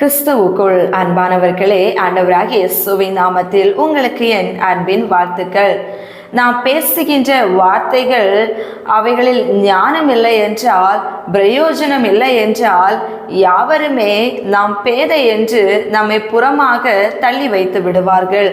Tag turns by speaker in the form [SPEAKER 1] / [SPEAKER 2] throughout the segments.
[SPEAKER 1] கிறிஸ்துவுக்குள் அன்பானவர்களே ஆண்டவராகிய சுவை நாமத்தில் உங்களுக்கு என் அன்பின் வாழ்த்துக்கள். நாம் பேசுகின்ற வார்த்தைகள் அவைகளில் ஞானம் இல்லை என்றால் பிரயோஜனம் இல்லை என்றால் யாவருமே நாம் பேதை என்று நம்மை புறமாக தள்ளி வைத்து விடுவார்கள்.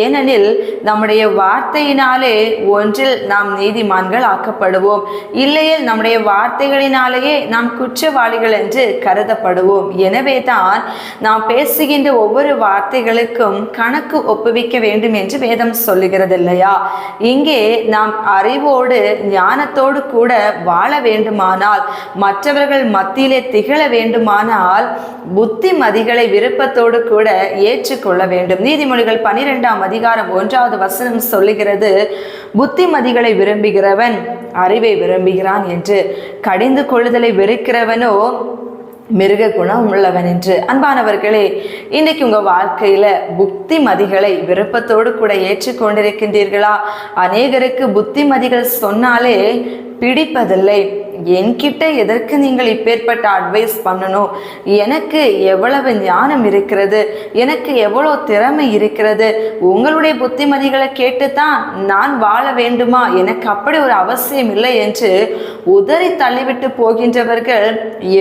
[SPEAKER 1] ஏனெனில் நம்முடைய வார்த்தையினாலே ஒன்றில் நாம் நீதிமான்கள் ஆக்கப்படுவோம். இல்லையில் நம்முடைய வார்த்தைகளினாலேயே நாம் குற்றவாளிகள் என்று கருதப்படுவோம். எனவே தான் நாம் பேசுகின்ற ஒவ்வொரு வார்த்தைகளுக்கும் கணக்கு ஒப்புவிக்க வேண்டும் என்று வேதம் சொல்லுகிறது இல்லையா இங்கே நாம் அறிவோடு ஞானத்தோடு கூட வாழ வேண்டுமானால் மற்றவர்கள் மத்தியிலே திகழ வேண்டுமானால் புத்திமதிகளை விருப்பத்தோடு கூட ஏற்றுக்கொள்ள வேண்டும். நீதிமொழிகள் பனிரெண்டாம் அதிகாரம் ஒன்றாவது வசனம் சொல்லுகிறது புத்திமதிகளை விரும்புகிறவன் அறிவை விரும்புகிறான் என்று. கடிந்து கொள்ளுதலை வெறுக்கிறவனோ மிருக குணம் உள்ளவன் என்று. அன்பானவர்களே இன்னைக்கு உங்க வாழ்க்கையில புத்திமதிகளை விருப்பத்தோடு கூட ஏற்றுக்கொண்டிருக்கின்றீர்களா? அநேகருக்கு புத்திமதிகள் சொன்னாலே பிடிப்பதில்லை. என்கிட்ட எதற்கு நீங்கள் இப்பேற்பட்ட அட்வைஸ் பண்ணணும்? எனக்கு எவ்வளவு ஞானம் இருக்கிறது? எனக்கு எவ்வளோ திறமை இருக்கிறது? உங்களுடைய புத்திமதிகளை கேட்டு தான் நான் வாழ வேண்டுமா? எனக்கு அப்படி ஒரு அவசியம் இல்லை என்று உதறி தள்ளிவிட்டு போகின்றவர்கள்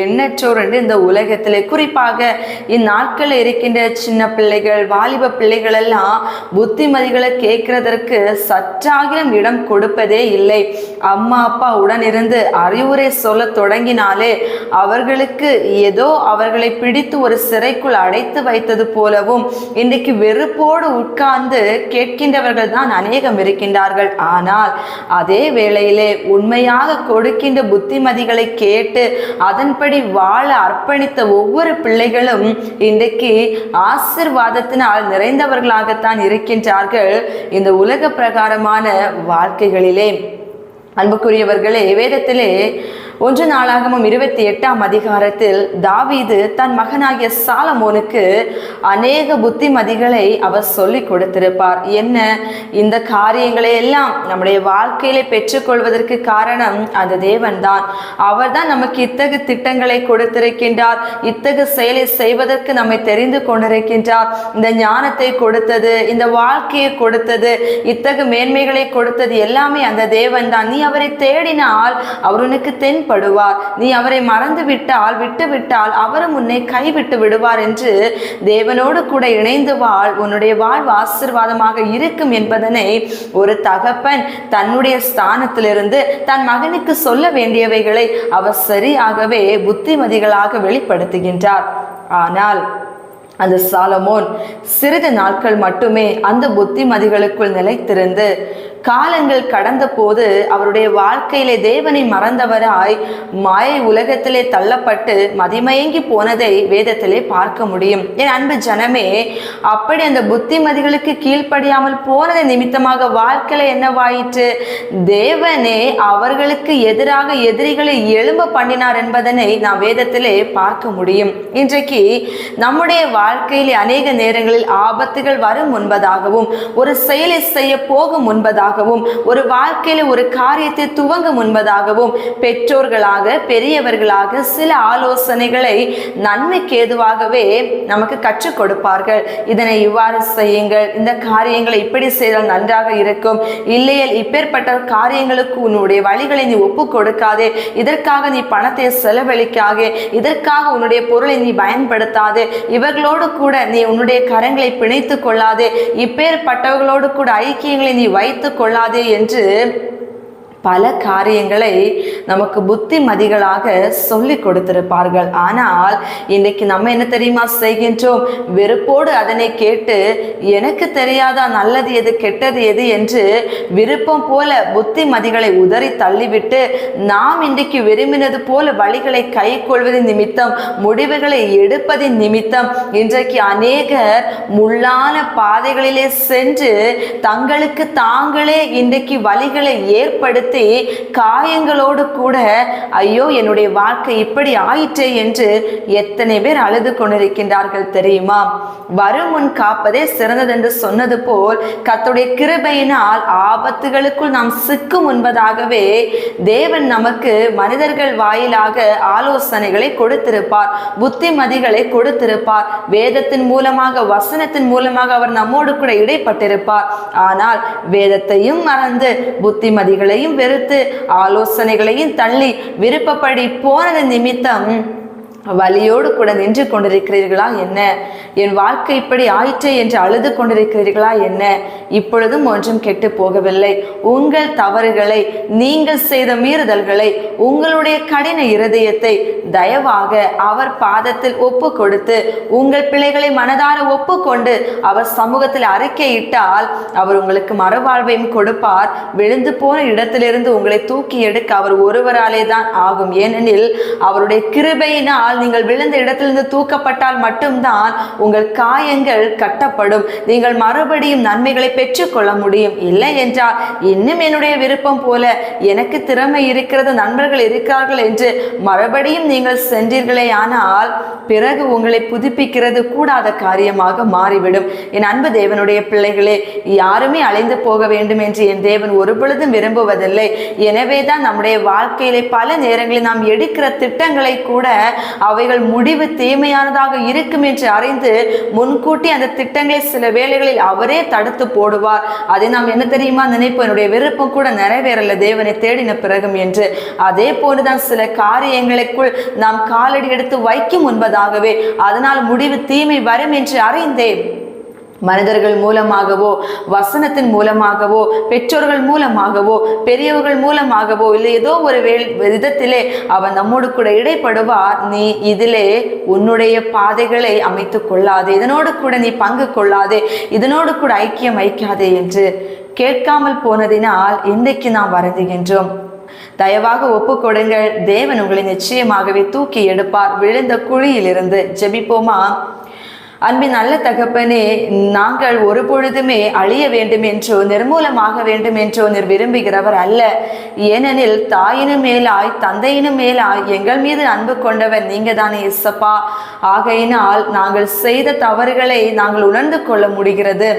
[SPEAKER 1] எண்ணற்றோர் என்று இந்த உலகத்திலே. குறிப்பாக இந்நாட்களில் இருக்கின்ற சின்ன பிள்ளைகள் வாலிப பிள்ளைகள் எல்லாம் புத்திமதிகளை கேட்கிறதற்கு சற்றாகிலும் இடம் கொடுப்பதே இல்லை. அம்மா அப்பா உடனிருந்து அறிவு அறிவுரை சொல்ல தொடங்கினாலே அவர்களுக்கு ஏதோ அவர்களை பிடித்து ஒரு சிறைக்குள் அடைத்து வைத்தது போலவும் இன்றைக்கு வெறுப்போடு உட்கார்ந்து கேட்கின்றவர்கள் தான் அநேகம் இருக்கின்றார்கள். ஆனால் அதே வேளையிலே உண்மையாக கொடுக்கின்ற புத்திமதிகளை கேட்டு அதன்படி வாழ அர்ப்பணித்த ஒவ்வொரு பிள்ளைகளும் இன்றைக்கு ஆசிர்வாதத்தினால் நிறைந்தவர்களாகத்தான் இருக்கின்றார்கள். இந்த உலக பிரகாரமான வாழ்க்கைகளிலே அன்புக்குரியவர்களே வேதத்திலே ஒன்று நாளாகமும் இருபத்தி எட்டாம் அதிகாரத்தில் தாவீது தன் மகனாகிய சாலமோனுக்கு அநேக புத்திமதிகளை அவர் சொல்லி கொடுத்திருப்பார். என்ன? இந்த காரியங்களை எல்லாம் நம்முடைய வாழ்க்கையிலே பெற்றுக்கொள்வதற்கு காரணம் அந்த தேவன்தான். அவர்தான் நமக்கு இத்தகு திட்டங்களை கொடுத்திருக்கின்றார். இத்தகு செயலை செய்வதற்கு நம்மை தெரிந்து கொண்டிருக்கின்றார். இந்த ஞானத்தை கொடுத்தது இந்த வாழ்க்கையை கொடுத்தது இத்தகு மேன்மைகளை கொடுத்தது எல்லாமே அந்த தேவன் தான் நீ அவரை தேடினால் அவர் உனக்கு படுவார் நீ அவரை மறந்து விட்டால் விட்டு விட்டால் அவரும் உன்னை கைவிட்டு விடுவார் என்று தேவனோடு கூட இணைந்து வாழ் உன்னுடைய வாழ்வு ஆசிர்வாதமாக இருக்கும் என்பதனை ஒரு தகப்பன் தன்னுடைய ஸ்தானத்திலிருந்து தன் மகனுக்கு சொல்ல வேண்டியவைகளை அவர் சரியாகவே புத்திமதிகளாக வெளிப்படுத்துகின்றார். ஆனால் அந்த சாலமோன். சிறிது நாட்கள் மட்டுமே அந்த புத்திமதிகளுக்குள் நிலைத்திருந்து காலங்கள் கடந்த போது அவருடைய வாழ்க்கையிலே தேவனை மறந்தவராய் மாயை உலகத்திலே தள்ளப்பட்டு மதிமயங்கி போனதை வேதத்திலே பார்க்க முடியும். என் அன்பு ஜனமே அப்படி அந்த புத்திமதிகளுக்கு கீழ்ப்படியாமல் போனது நிமித்தமாக வாழ்க்கையில என்னவாயிற்று? தேவனே அவர்களுக்கு எதிராக எதிரிகளை எழும்ப பண்ணினார் என்பதனை நாம் வேதத்திலே பார்க்க முடியும். இன்றைக்கு நம்முடைய வாழ்க்கையிலே அநேக நேரங்களில் ஆபத்துகள் வரும் முன்பதாகவும் ஒரு செயலை செய்ய போகும் முன்பதாகவும் ஒரு வாழ்க்கையில ஒரு காரியத்தை துவங்க முன்பதாகவும் பெற்றோர்களாக பெரியவர்களாக சில ஆலோசனைகளை நன்மைக்கு ஏதுவாகவே நமக்கு கற்றுக் கொடுப்பார்கள். இதனை இவ்வாறு செய்யுங்கள். இந்த காரியங்களை இப்படி செய்தால் நன்றாக இருக்கும். இல்லையே இப்பேற்பட்ட காரியங்களுக்கு உன்னுடைய வழிகளை நீ ஒப்பு கொடுக்காதே. இதற்காக நீ பணத்தை செலவழிக்காதே. இதற்காக உன்னுடைய பொருளை நீ பயன்படுத்தாதே. இவர்களோடு கூட நீ உன்னுடைய கரங்களை பிணைத்து கொள்ளாதே. இப்பேற்பட்டவர்களோடு கூட ஐக்கியங்களை நீ வைத்து கொள்ளாதே என்று பல காரியங்களை நமக்கு புத்திமதிகளாக சொல்லி கொடுத்திருப்பார்கள். ஆனால் இன்னைக்கு நம்ம என்ன தெரியுமா செய்கின்றோம்? வெறுப்போடு அதனை கேட்டு எனக்கு தெரியாதா? நல்லது எது? கெட்டது எது? என்று விருப்பம் போல புத்திமதிகளை உதறி தள்ளிவிட்டு நாம் இன்றைக்கு விரும்பினது போல வழிகளை கை கொள்வதின் நிமித்தம் முடிவுகளை எடுப்பதின் நிமித்தம் இன்றைக்கு அநேகர் முள்ளான பாதைகளிலே சென்று தங்களுக்கு தாங்களே இன்றைக்கு வழிகளை ஏற்படுத்தி காயங்களோடு கூட ஐயோ என்னுடைய வாழ்க்கை இப்படி ஆயிற்றே என்று எத்தனை பேர் அழுது கொண்டிருக்கின்றார்கள் தெரியுமா? வரும் முன் காப்பதே சிறந்ததென்று சொன்னது போல் கத்துடைய கிருபையினால் ஆபத்துகளுக்குள் நாம் சிக்கும் முன்பதாகவே தேவன் நமக்கு மனிதர்கள் வாயிலாக ஆலோசனைகளை கொடுத்திருப்பார் புத்திமதிகளை கொடுத்திருப்பார். வேதத்தின் மூலமாக வசனத்தின் மூலமாக அவர் நம்மோடு கூட இடைப்பட்டிருப்பார். ஆனால் வேதத்தையும் மறந்து புத்திமதிகளையும் வெறுத்து ஆலோசனைகளையும் தள்ளி விருப்பப்படி போனது நிமித்தம் வலியோடு கூட நின்று கொண்டிருக்கிறீர்களா? என்ன? என் வாழ்க்கை இப்படி ஆயிற்றே என்று அழுது கொண்டிருக்கிறீர்களா என்ன? இப்பொழுதும் ஒன்றும் கெட்டு போகவில்லை. உங்கள் தவறுகளை நீங்கள் செய்த மீறுதல்களை உங்களுடைய கடின இருதயத்தை தயவாக அவர் பாதத்தில் ஒப்பு கொடுத்து உங்கள் பிள்ளைகளை மனதார ஒப்புக்கொண்டு அவர் சமூகத்தில் அறிக்கையிட்டால் அவர் உங்களுக்கு மறுவாழ்வையும் கொடுப்பார். விழுந்து போன இடத்திலிருந்து உங்களை தூக்கி எடுக்க அவர் ஒருவராலே தான் ஆகும். ஏனெனில் அவருடைய கிருபையினால் நீங்கள் விழுந்த இடத்திலிருந்து தூக்கப்பட்டால் மட்டும்தான் உங்கள் காயங்கள் கட்டப்படும். நீங்கள் மறுபடியும் நன்மைகளை பெற்றுக்கொள்ள முடியும். இல்லை என்றால் இன்னும் என்னுடைய விருப்பம் போல எனக்கு திறமை இருக்கிறது நண்பர்கள் இருக்கிறார்கள் என்று மறுபடியும் நீங்கள் சென்றீர்களே ஆனால் பிறகு உங்களை புதுப்பிக்கிறது கூடாத காரியமாக மாறிவிடும். என் அன்பு தேவனுடைய பிள்ளைகளே யாருமே அலைந்து போக வேண்டும் என்று என் தேவன் ஒரு பொழுதும் விரும்புவதில்லை. எனவே தான் நம்முடைய வாழ்க்கையிலே பல நேரங்களில் நாம் எடுக்கிற திட்டங்களை கூட அவைகள் முடிவு தீமையானதாக இருக்கும் என்று அறிந்து முன்கூட்டி அந்த திட்டங்களை சில வேலைகளில் அவரே தடுத்து போடுவார். அதை நாம் என்ன தெரியுமா நினைப்போம்? என்னுடைய விருப்பம் கூட நிறைவேறல தேவனை தேடின பிறகும் என்று. அதே போலதான் சில காரியங்களுக்குள் நாம் காலடி எடுத்து வைக்கும் முன்பதாகவே அதனால் முடிவு தீமை வரும் என்று அறிந்தேன். மனிதர்கள் மூலமாகவோ வசனத்தின் மூலமாகவோ பெற்றோர்கள் மூலமாகவோ பெரியவர்கள் மூலமாகவோ இல்லை ஏதோ ஒரு வே விதத்திலே அவன் நம்மோடு கூட இடைப்படுவார். நீ இதிலே உன்னுடைய பாதைகளை அமைத்து கொள்ளாதே. இதனோடு கூட நீ பங்கு கொள்ளாதே. இதனோடு கூட ஐக்கியம் வைக்காதே என்று கேட்காமல் போனதினால் இன்றைக்கு நாம் வருந்துகின்றோம். தயவாக ஒப்பு கொடுங்கள். தேவன் உங்களை நிச்சயமாகவே தூக்கி எடுப்பார். விழுந்த குழியிலிருந்து ஜெபிப்போமா? அன்பின் நல்ல தகப்பனே நாங்கள் ஒரு பொழுதுமே அழிய வேண்டும் என்றோ நிர்மூலமாக வேண்டும் என்றோ நீர் விரும்புகிறவர் அல்ல. ஏனெனில் தாயினும் மேலாய் தந்தையினும் மேலாய் எங்கள் மீது அன்பு கொண்டவர் நீங்க தானே இசப்பா. ஆகையினால் நாங்கள் செய்த தவறுகளை நாங்கள் உணர்ந்து கொள்ள முடிகிறது.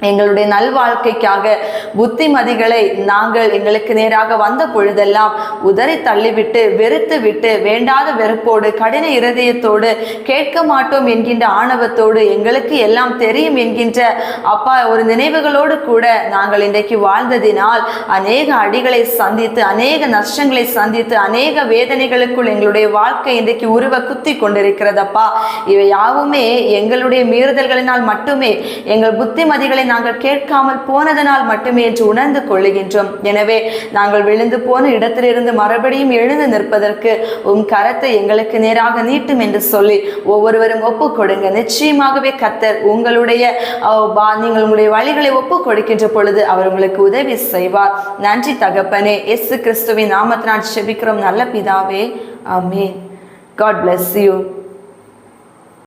[SPEAKER 1] எங்களுடைய நல்வாழ்க்கைக்காக புத்திமதிகளை நாங்கள் எங்களுக்கு நேராக வந்த பொழுதெல்லாம் உதறி தள்ளிவிட்டு வெறுத்து விட்டு வேண்டாத வெறுப்போடு கடின இருதயத்தோடு கேட்க மாட்டோம் என்கின்ற ஆணவத்தோடு எங்களுக்கு எல்லாம் தெரியும் என்கின்ற அப்பா ஒரு நினைவுகளோடு கூட நாங்கள் இன்றைக்கு வாழ்ந்ததினால் அநேக அடிகளை சந்தித்து அநேக நஷ்டங்களை சந்தித்து அநேக வேதனைகளுக்குள் எங்களுடைய வாழ்க்கை இன்றைக்கு உருவ குத்தி கொண்டிருக்கிறதப்பா. இவை யாவுமே எங்களுடைய மீறுதல்களினால் மட்டுமே எங்கள் புத்திமதிகளை நாங்கள் கேட்காமல் போனதனால் மட்டுமே என்று உணர்ந்து கொள்ளுகின்றோம். எனவே நாங்கள் விழுந்து போன இடத்திலிருந்து மறுபடியும் எழுந்து நிற்பதற்கு உம் கரத்தை எங்களுக்கு நேராக நீட்டும் என்று சொல்லி ஒவ்வொருவரும் ஒப்பு கொடுங்க. நிச்சயமாகவே கத்தர் உங்களுடைய நீங்கள் உங்களுடைய வழிகளை ஒப்பு கொடுக்கின்ற பொழுது அவர் உங்களுக்கு உதவி செய்வார். நன்றி தகப்பனே. எஸ் கிறிஸ்துவின் நாமத்தினால் செபிக்கிறோம் நல்ல பிதாவே. ஆமென். God bless you